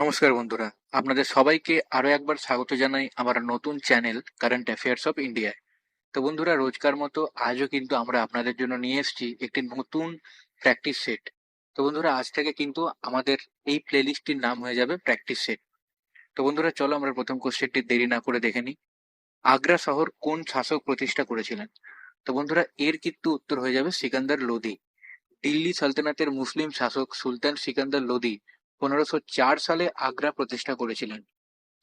নমস্কার বন্ধুরা, আপনাদের সবাইকে আরও একবার স্বাগত জানাই আমার নতুন চ্যানেল কারেন্ট অ্যাফেয়ার্স অফ ইন্ডিয়ায় তো বন্ধুরা, রোজকার মতো আজও কিন্তু আমরা আপনাদের জন্য নিয়ে এসেছি একটি নতুন প্র্যাকটিস সেট তো বন্ধুরা, আজ থেকে কিন্তু আমাদের এই প্লেলিস্টটির নাম হয়ে যাবে প্র্যাকটিস সেট তো বন্ধুরা, চলো আমরা প্রথম কোশ্চেনটি দেরি না করে দেখে নিই। আগ্রা শহর কোন শাসক প্রতিষ্ঠা করেছিলেন? তো বন্ধুরা, এর কিন্তু উত্তর হয়ে যাবে সিকান্দার লোদি দিল্লি সালতানাতের মুসলিম শাসক সুলতান সিকান্দার লোদি পনেরোশো চার সালে আগ্রা প্রতিষ্ঠা করেছিলেন।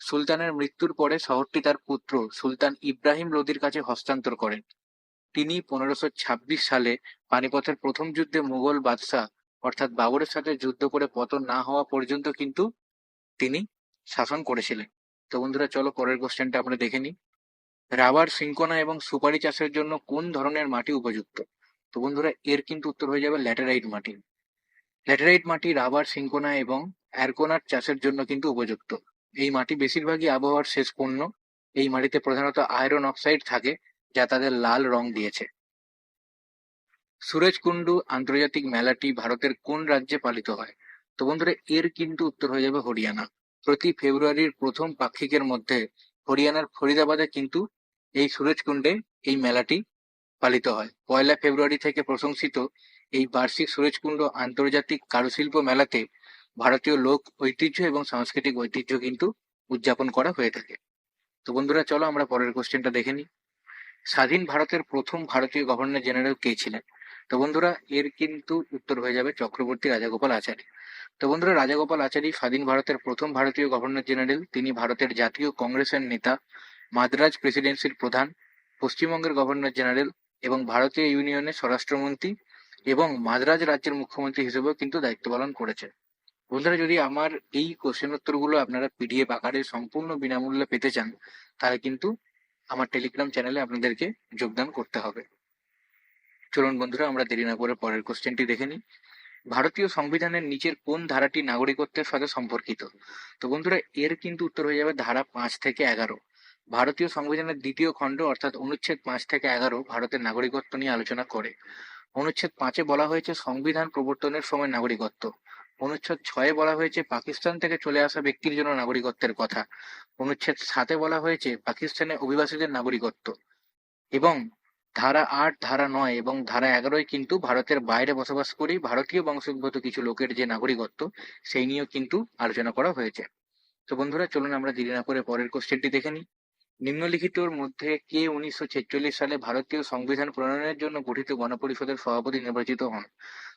সুলতানের মৃত্যুর পরে শহরটি তার পুত্র সুলতান ইব্রাহিম লোদির কাছে হস্তান্তর করেন। তিনি পনেরোশো ছাব্বিশ সালে পানিপথের প্রথম যুদ্ধে মুঘল বাদশাহ, অর্থাৎ বাবরের সাথে যুদ্ধ করে পতন না হওয়া পর্যন্ত কিন্তু তিনি শাসন করেছিলেন। তো বন্ধুরা, চলো পরের কোশ্চেনটা আমরা দেখে নিই। রাবার সিঙ্কোনা এবং সুপারি চাষের জন্য কোন ধরনের মাটি উপযুক্ত? তো বন্ধুরা, এর কিন্তু উত্তর হয়ে যাবে ল্যাটেরাইট মাটি। ল্যাটেরাইট মাটি রাবার, সিঙ্কোনা এবং অ্যারকোনাট চাষের জন্য কিন্তু উপযুক্ত। এই মাটি বেশিরভাগই আবহাওয়ার শেষ পণ্য। এই মাটিতে প্রধানত আয়রন অক্সাইড থাকে, যা তাদের লাল রং দিয়েছে। সুরজকুন্ডু আন্তর্জাতিক মেলাটি ভারতের কোন রাজ্যে পালিত হয়? তো বন্ধুরা, এর কিন্তু উত্তর হয়ে যাবে হরিয়ানা। প্রতি ফেব্রুয়ারির প্রথম পাক্ষিকের মধ্যে হরিয়ানার ফরিদাবাদে কিন্তু এই সুরজকুণ্ডে এই মেলাটি পালিত হয়। পয়লা ফেব্রুয়ারি থেকে প্রশংসিত এই বার্ষিক সুরজকুণ্ড আন্তর্জাতিক কারুশিল্প মেলাতে ভারতীয় লোক, ঐতিহ্য এবং সাংস্কৃতিক ঐতিহ্য কিন্তু উদযাপন করা হয়ে থাকে। তো বন্ধুরা, চলো আমরা পরের কোশ্চেনটা দেখে নিই। স্বাধীন ভারতের প্রথম ভারতীয় গভর্নর জেনারেল কে ছিলেন? তো বন্ধুরা, এর কিন্তু উত্তর হয়ে যাবে চক্রবর্তী রাজাগোপাল আচারী তো বন্ধুরা, রাজাগোপাল আচারী স্বাধীন ভারতের প্রথম ভারতীয় গভর্নর জেনারেল, তিনি ভারতের জাতীয় কংগ্রেসের নেতা, মাদ্রাজ প্রেসিডেন্সির প্রধান, পশ্চিমবঙ্গের গভর্নর জেনারেল এবং ভারতীয় ইউনিয়নের স্বরাষ্ট্রমন্ত্রী এবং মাদ্রাজ রাজ্যের মুখ্যমন্ত্রী হিসেবেও কিন্তু দায়িত্ব পালন করেছে বন্ধুরা, যদি আমার এই কোশ্চেন উত্তরগুলো আপনারা পিডিএফ আকারে সম্পূর্ণ বিনামূল্যে পেতে চান, তাহলে কিন্তু আমার টেলিগ্রাম চ্যানেলে আপনাদেরকে যোগদান করতে হবে। চলুন বন্ধুরা, আমরা দেরি না করে পরের কোশ্চেনটি দেখে নিই। ভারতীয় সংবিধানের নিচের কোন ধারাটি নাগরিকত্বের সাথে সম্পর্কিত? তো বন্ধুরা, এর কিন্তু উত্তর হয়ে যাবে ধারা পাঁচ থেকে এগারো। ভারতীয় সংবিধানের দ্বিতীয় খণ্ড অর্থাৎ অনুচ্ছেদ পাঁচ থেকে এগারো ভারতের নাগরিকত্ব নিয়ে আলোচনা করে। অনুচ্ছেদ পাঁচে বলা হয়েছে সংবিধান প্রবর্তনের সময় নাগরিকত্ব। অনুচ্ছেদ ছয়ে বলা হয়েছে পাকিস্তান থেকে চলে আসা ব্যক্তির জন্য নাগরিকত্বের কথা। অনুচ্ছেদ সাতে বলা হয়েছে পাকিস্তানের অভিবাসীদের নাগরিকত্ব। এবং ধারা আট, ধারা নয় এবং ধারা এগারোয় কিন্তু ভারতের বাইরে বসবাস করেই ভারতীয় বংশোদ্ভূত কিছু লোকের যে নাগরিকত্ব, সেই নিয়েও কিন্তু আলোচনা করা হয়েছে। তো বন্ধুরা, চলুন আমরা দেরি না করে পরের কোশ্চেনটি দেখে নিই। নিম্নলিখিতর মধ্যে কে উনিশশো ছেচল্লিশ সালে ভারতীয় সংবিধান প্রণয়নের জন্য গঠিত গণপরিষদের সভাপতি নির্বাচিত হন?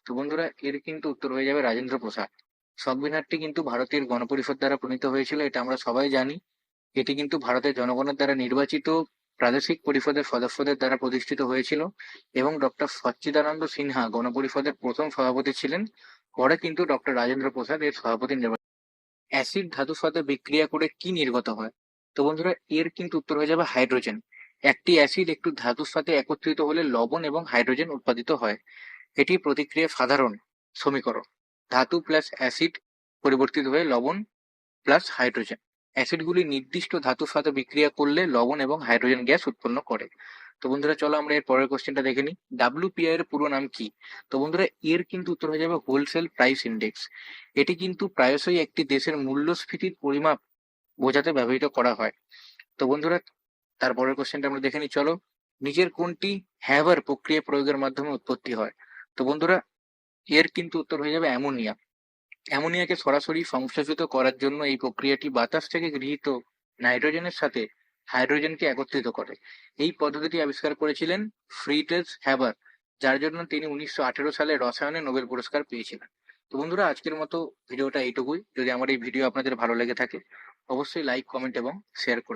তো বন্ধুরা, এর কিন্তু উত্তর হয়ে যাবে রাজেন্দ্র প্রসাদ। সংবিধানটি কিন্তু ভারতের গণপরিষদ দ্বারা প্রণীত হয়েছিল, এটা আমরা সবাই জানি। এটি কিন্তু ভারতের জনগণের দ্বারা নির্বাচিত প্রাদেশিক পরিষদের সদস্যদের দ্বারা প্রতিষ্ঠিত হয়েছিল এবং ডক্টর সচ্চিদানন্দ সিনহা গণপরিষদের প্রথম সভাপতি ছিলেন। পরে কিন্তু ডক্টর রাজেন্দ্র প্রসাদ এর সভাপতি নির্বাচিত অ্যাসিড ধাতুর সাথে বিক্রিয়া করে কি নির্গত হয়? তো বন্ধুরা, এর কিন্তু উত্তর হয়ে যাবে হাইড্রোজেন। একটি অ্যাসিড একটু ধাতুর সাথে একত্রিত হলে লবণ এবং হাইড্রোজেন উৎপাদিত হয়। এটি প্রতিক্রিয়া সাধারণ সমীকরণ। ধাতু প্লাস অ্যাসিড পরিবর্তিত হয়ে লবণ প্লাস হাইড্রোজেন। অ্যাসিডগুলি নির্দিষ্ট ধাতুর সাথে বিক্রিয়া করলে লবণ এবং হাইড্রোজেন গ্যাস উৎপন্ন করে। তো বন্ধুরা, চলো আমরা এর পরের কোশ্চেনটা দেখে নিই। ডাব্লিউপিআই এর পুরো নাম কি? তো বন্ধুরা, এর কিন্তু উত্তর হয়ে যাবে হোলসেল প্রাইস ইন্ডেক্স। এটি কিন্তু প্রায়শই একটি দেশের মূল্যস্ফীতির পরিমাপ বোঝাতে ব্যবহৃত করা হয়। তো বন্ধুরা তারপরের কোশ্চেনটা আমরা দেখে নিই। চলো, নিজের কোনটি হ্যাভার প্রক্রিয়া প্রয়োগের মাধ্যমে উৎপত্তি হয়? তো বন্ধুরা, এর কিন্তু উত্তর হয়ে যাবে অ্যামোনিয়া। অ্যামোনিয়াকে সরাসরি সংশ্লেষিত করার জন্য এই প্রক্রিয়াটি বাতাস থেকে গৃহীত নাইট্রোজেনের সাথে হাইড্রোজেনকে একত্রিত করে। এই পদ্ধতিটি আবিষ্কার করেছিলেন ফ্রিটেজ হ্যাভার যার জন্য তিনি উনিশশো আঠেরো সালে রসায়নে নোবেল পুরস্কার পেয়েছিলেন। তো বন্ধুরা, আজকের মতো ভিডিওটা এইটুকুই। যদি আমার এই ভিডিও আপনাদের ভালো লেগে থাকে, অবশ্যই লাইক কমেন্ট এবং শেয়ার করে